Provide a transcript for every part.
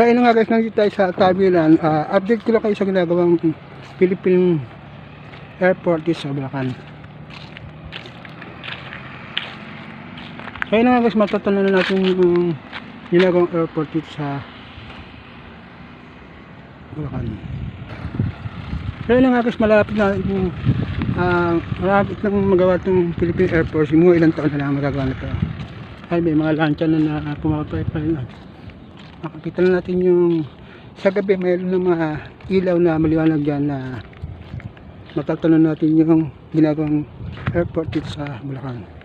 So ayun nga guys, nandito tayo sa Tabilan. Ah, update ko lang kayo sa ginagawang Philippine Airport dito sa Bulacan. So ayun nga guys, matatanong na natin yung ginagawang airport dito sa Bulacan. So ayun nga guys, malapit na yung ah, malapit nang magawa itong Philippine Airport. Yung ilang taon na lang magagawa na ito. Ay, may mga lancha na na pumapay pa rin. Makikita na natin yung sa gabi mayroon ng mga ilaw na maliwanag dyan na matatanong natin yung ginagawang airport dito sa Bulacan.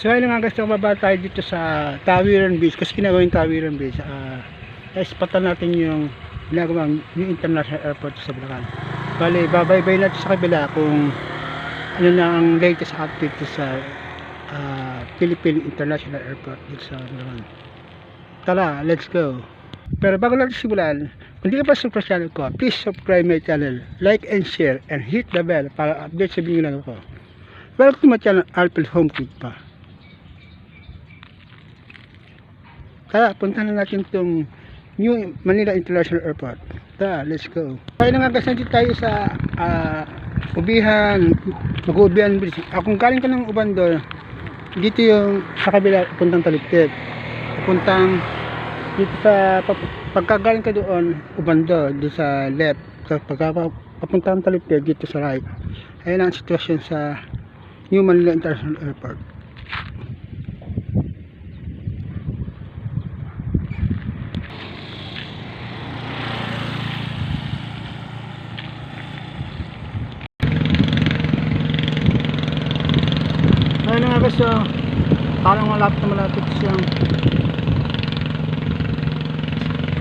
So ayun nga guys, baba tayo dito sa Tawiran Beach kasi ginagawa yung Tawiran Beach. Uh, ispatan natin yung ginagawang new international airport sa Bulacan. Bale, babaybay natin sa kabila kung ano na ang latest update sa ah, Philippine International Airport dito sa Bulacan. Tara, let's go! Pero bago natin simulan, kung di ka pa subscribe sa channel ko, please subscribe my channel, like and share, and hit the bell para update sa video ko. Welcome to my channel, Alpil Home Kit pa. Tara, punta na natin itong New Manila International Airport. Tara, let's go. Kaya nga guys, nandito tayo sa ah, Ubihan, Mag-Ubihan Bridge. Ah, kung galing ka ng Ubando, dito yung sa kabila, puntang Taliktik. Puntang dito sa pagkagaling ka doon, Ubando, dito sa left. Pagka Taliktik, dito sa right. Ayan ang sitwasyon sa New Manila International Airport. Guys, oh, parang malapit na malapit siyang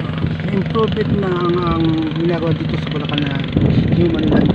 uh, improvement na ang, ang ginagawa dito sa Bulacan na human land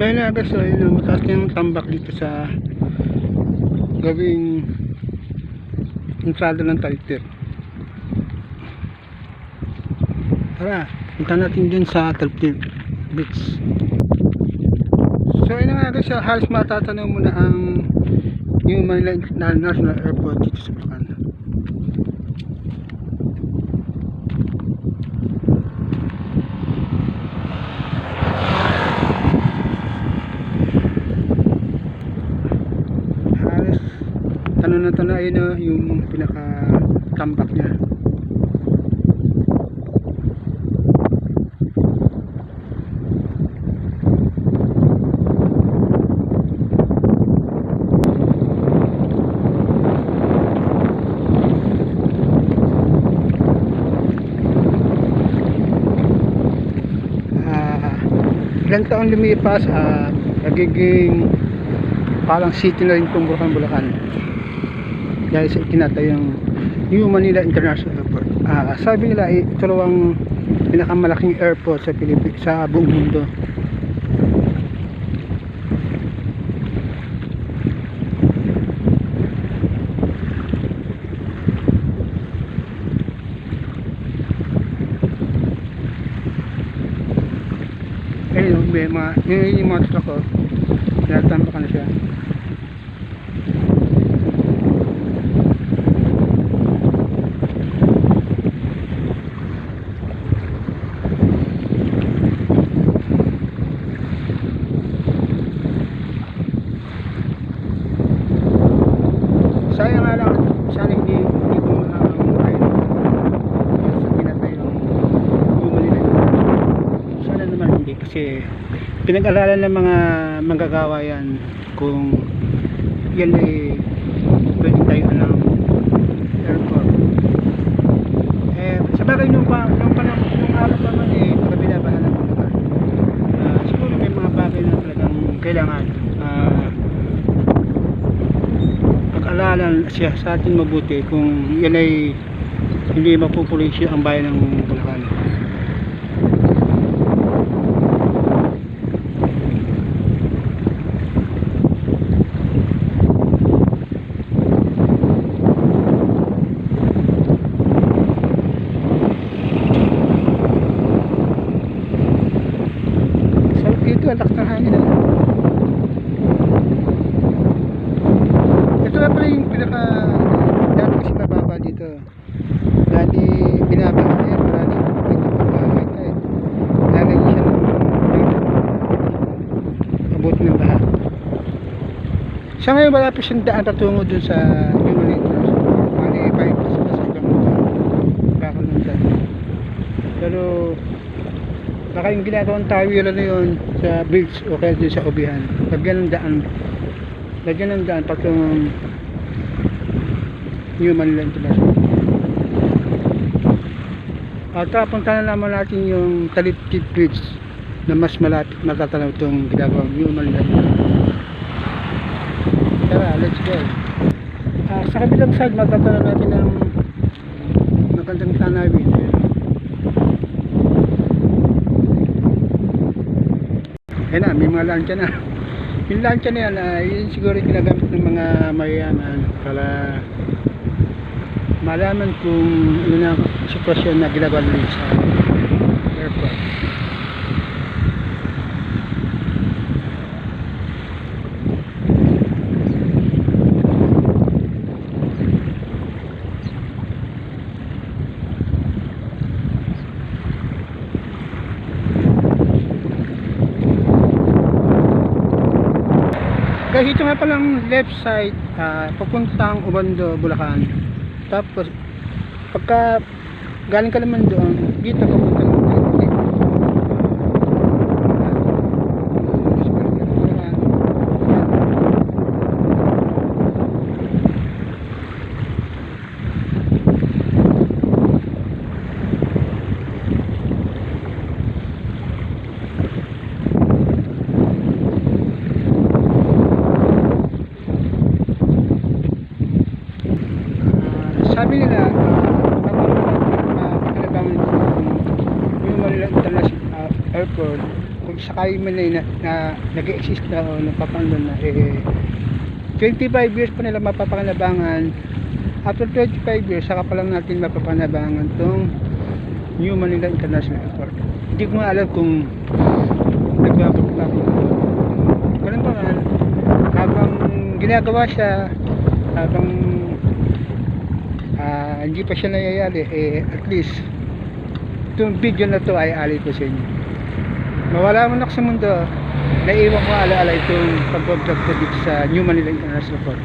Yun na guys, so yun mataas na yung tambak dito sa gawing entrada ng Talitir. Tara, punta natin dun sa Talitir Beach. So yun nga guys, halos matatanong mo na ang New Manila International Airport dito sa Bulacan. halos ano na to na yun oh, yung pinaka tambak niya. Ah, ilang taon lumipas at nagiging parang city na rin itong Bulacan Bulacan dahil sa itinatayo ng New Manila International Airport. Uh, sabi nila eh, ito raw ang pinakamalaking airport sa Pilipinas sa buong mundo. Ayun may mga yun yung mga truck oh. ko tinatambakan na siya. Kasi pinag-aralan ng mga manggagawa yan kung yan ay pwedeng tayo ng airport. Eh, sa bagay nung pa, nung pa nung araw pa man eh, pag binabahalan ko naman. Ah, siguro may mga bagay na talagang kailangan ah, pag-alalan siya sa atin mabuti kung yan ay hindi mapupulisyo ang bayan ng Bulacan. So dito ang lakas ng hangin ah. Ito nga pala yung pinaka dati kasi mababa dito. Dati binabaha yan, marami dito pagbahay kahit lalagyan siya ng abot ng baha. Sa ngayon wala pa siyang daan patungo dun sa Interest. Mali pa sa ibang lugar. Kakalundan. Pero baka yung ginagawang tawiran na yun sa bridge o kaya dun sa ubihan. Lagyan ng daan lagyan ng daan patungong New Manila International. At papunta na naman natin yung Talitid Bridge na mas malapit matatanaw itong ginagawang Manila International. Tara, let's go. Ah, sa kabilang side, matatanaw natin ang magandang tanawin. Ayan na, may mga lansya na. Yung lansya na yan, ah, yun siguro ginagamit ng mga mayayaman para malaman kung ano na sitwasyon na ginagawa nila sa airport. Guys, ito nga palang left side, ah, papuntang Ubando, Bulacan. Tapos, pagka galing ka naman doon, dito papunta naman tayo dito. Ah, sabi nila, uh, kailangan yung Manila International ah, Airport, sakali man na, na, na nag-exist na o napapanglan na, eh, 25 years pa nila mapapakanabangan. After 25 years, saka pa lang natin mapapanabangan tong New Manila International Airport. Hindi ko alam kung ako. Ganun pa nga, habang ginagawa siya, habang ah, hindi pa siya nangyayari, eh, at least, itong video na to ay alay ko sa inyo. Mawala man ako sa mundo, naiwan ko alaala itong pag-vlog ko dito sa New Manila International Port.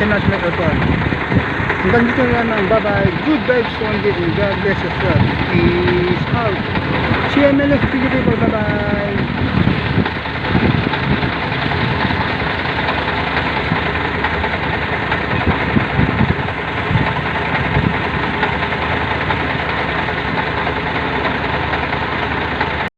International airport. Hanggang dito na lamang. Bye-bye. Good vibes only and God bless us all. Peace out. CMLS people. Bye-bye.